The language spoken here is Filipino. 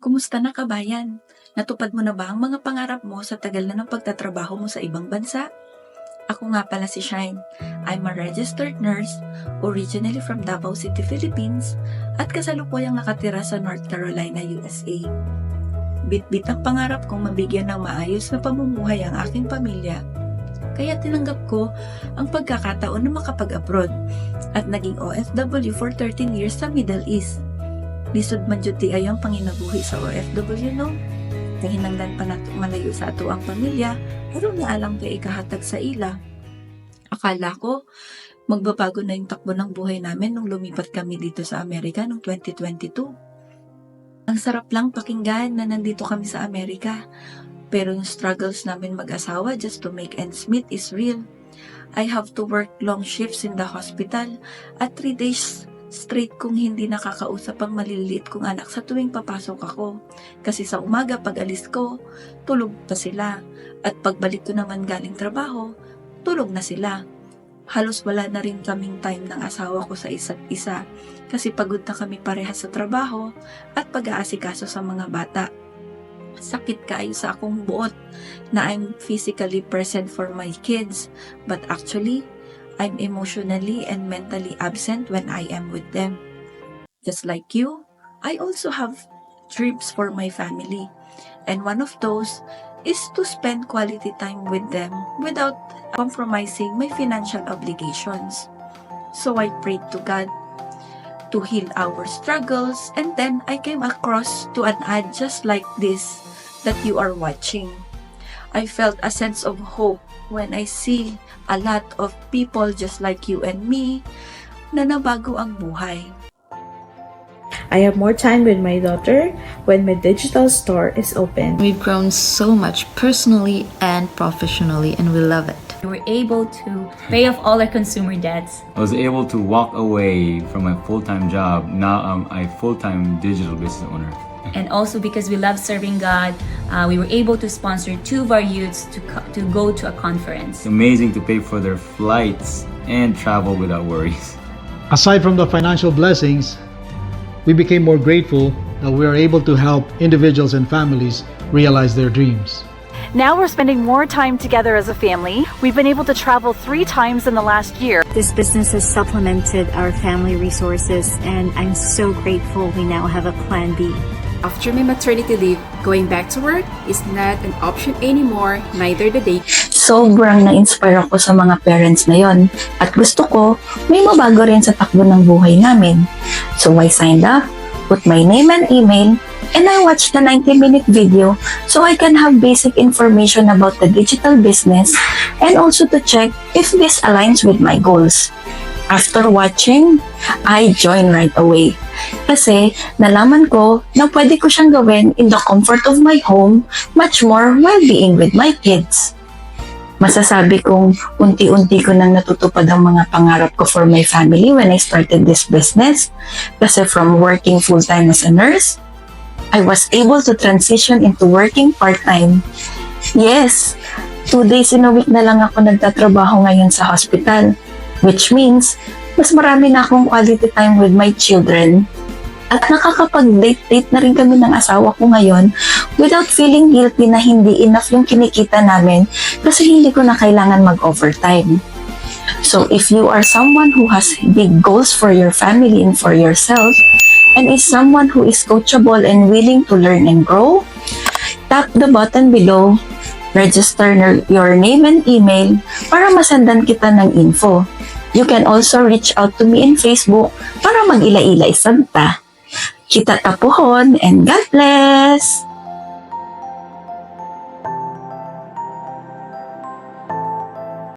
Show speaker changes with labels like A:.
A: Kumusta na kabayan? Natupad mo na ba ang mga pangarap mo sa tagal na ng pagtatrabaho mo sa ibang bansa? Ako nga pala si Shine. I'm a registered nurse, originally from Davao City, Philippines, at kasalukuyang nakatira sa North Carolina, USA. Bit-bit ang pangarap kong mabigyan ng maayos na pamumuhay ang aking pamilya. Kaya tinanggap ko ang pagkakataon na makapag-abroad at naging OFW for 13 years sa Middle East. Lisod man jud ti ayang panginabuhi sa OFW no. Kahinanglan pa nato malayo sa ato ang pamilya, pero nga alam kay ikahatag sa ila. Akala ko, magbabago na yung takbo ng buhay namin nung lumipat kami dito sa Amerika noong 2022. Ang sarap lang pakinggan na nandito kami sa Amerika, pero yung struggles namin mag-asawa just to make ends meet is real. I have to work long shifts in the hospital at three days straight kong hindi nakakausap ang maliliit kong anak sa tuwing papasok ako. Kasi sa umaga pag alis ko, tulog pa sila. At pagbalik ko naman galing trabaho, tulog na sila. Halos wala na rin kaming time ng asawa ko sa isa't isa kasi pagod na kami parehas sa trabaho at pag-aasikaso sa mga bata. Sakit kaayo sa akong buot na I'm physically present for my kids but actually, I'm emotionally and mentally absent when I am with them. Just like you, I also have dreams for my family. And one of those is to spend quality time with them without compromising my financial obligations. So I prayed to God to heal our struggles and then I came across to an ad just like this that you are watching. I felt a sense of hope when I see a lot of people just like you and me na nabago ang buhay.
B: I have more time with my daughter when my digital store is open.
C: We've grown so much personally and professionally, and we love it.
D: We were able to pay off all our consumer debts.
E: I was able to walk away from my full-time job. Now I'm a full-time digital business owner.
D: And also because we love serving God, uh, we were able to sponsor two of our youths to, co- to go to a conference.
E: It's amazing to pay for their flights and travel without worries.
F: Aside from the financial blessings, we became more grateful that we are able to help individuals and families realize their dreams.
G: Now we're spending more time together as a family. We've been able to travel three times in the last year.
H: This business has supplemented our family resources, and I'm so grateful we now have a plan B.
I: After my maternity leave, going back to work is not an option anymore, neither the day
A: Sobrang na-inspire ako sa mga parents na yon at gusto ko may mabago rin sa takbo ng buhay namin. So I signed up, put my name and email, and I watched the 90-minute video so I can have basic information about the digital business and also to check if this aligns with my goals. After watching, I joined right away. Kasi nalaman ko na pwede ko siyang gawin in the comfort of my home, much more while being with my kids masasabi kong unti-unti ko nang natutupad ang mga pangarap ko for my family when I started this business. Kasi from working full-time as a nurse, I was able to transition into working part-time. Yes, two days in a week na lang ako nagtatrabaho ngayon sa hospital. Which means, mas marami na akong quality time with my children. At nakakapag-date-date na rin kami ng asawa ko ngayon without feeling guilty na hindi enough yung kinikita namin kasi hindi ko na kailangan mag-overtime. So if you are someone who has big goals for your family and for yourself, and is someone who is coachable and willing to learn and grow, tap the button below, register your name and email para masendan kita ng info. You can also reach out to me in Facebook para mag-ila-ila isanta. Kita tapuhon and God bless!